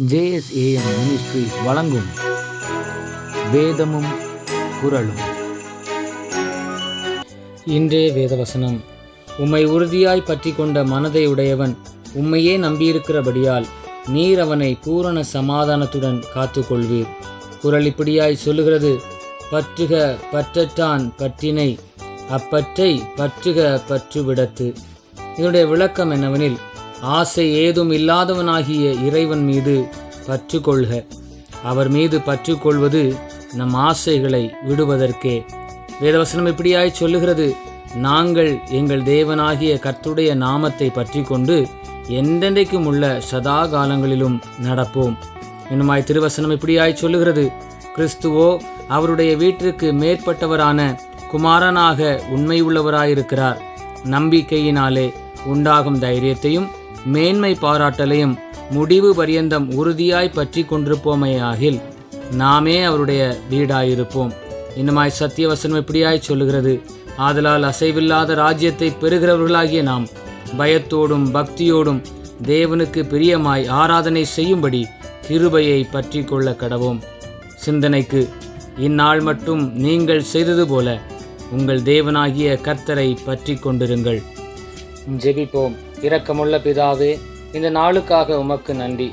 JSAM ministries வழங்கும் வேதமும் குரலும் இன்றைய வேதவசனம். உம்மை உறுதியாய் பற்றி கொண்ட மனதை உடையவன் உம்மையே நம்பியிருக்கிறபடியால் நீர் அவனை பூரண சமாதானத்துடன் காத்துக்கொள்வீர். குரல் இப்படியாய் சொல்லுகிறது பற்றுக பற்றற்றான் பற்றினை அப்பற்றை பற்றுக பற்றுவிடத்து. இதனுடைய விளக்கம் என்னவெனில் ஆசை ஏதும் இல்லாதவனாகிய இறைவன் மீது பற்று கொள்க அவர் மீது பற்று கொள்வது நம் ஆசைகளை விடுவதற்கே. வேதவசனம் இப்படியாய் சொல்லுகிறது. நாங்கள் எங்கள் தேவனாகிய கர்த்துடைய நாமத்தை பற்றி கொண்டு என்றென்றைக்கும் உள்ள சதா காலங்களிலும் நடப்போம். இன்னுமாய் திருவசனம் இப்படியாய் சொல்லுகிறது. கிறிஸ்துவோ அவருடைய வீட்டிற்கு மேற்பட்டவரான குமாரனாக உண்மையுள்ளவராயிருக்கிறார். நம்பிக்கையினாலே உண்டாகும் தைரியத்தையும் மேன்மை பாராட்டலையும் முடிவு பரியந்தம் உறுதியாய் பற்றி கொண்டிருப்போமேயாகில் நாமே அவருடைய வீடாயிருப்போம். இன்னுமாய் சத்தியவசனம் இப்படியாய் சொல்லுகிறது. ஆதலால் அசைவில்லாத ராஜ்யத்தை பெறுகிறவர்களாகிய நாம் பயத்தோடும் பக்தியோடும் தேவனுக்கு பிரியமாய் ஆராதனை செய்யும்படி கிருபையை பற்றி கொள்ள கடவோம். சிந்தனைக்கு இந்நாள் மட்டும் நீங்கள் செய்தது போல உங்கள் தேவனாகிய கர்த்தரை பற்றி கொண்டிருங்கள். ஜெபிப்போம். இரக்கமுள்ள பிதாவே இந்த நாளுக்காக உமக்கு நன்றி.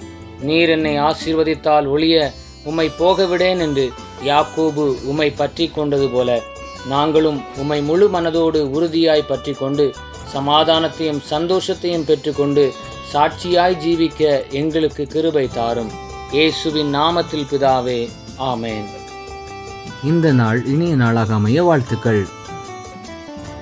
நீர் என்னை ஆசீர்வதித்தால் ஒளிய உம்மை போகவிடேன் என்று யாக்கோபு உம்மை பற்றி கொண்டது போல நாங்களும் உம்மை முழு மனதோடு உறுதியாய் பற்றி கொண்டு சமாதானத்தையும் சந்தோஷத்தையும் பெற்றுக்கொண்டு சாட்சியாய் ஜீவிக்க எங்களுக்கு கிருபை தாரும். இயேசுவின் நாமத்தில் பிதாவே ஆமேன். இந்த நாள் இனிய நாளாக அமைய வாழ்த்துக்கள்.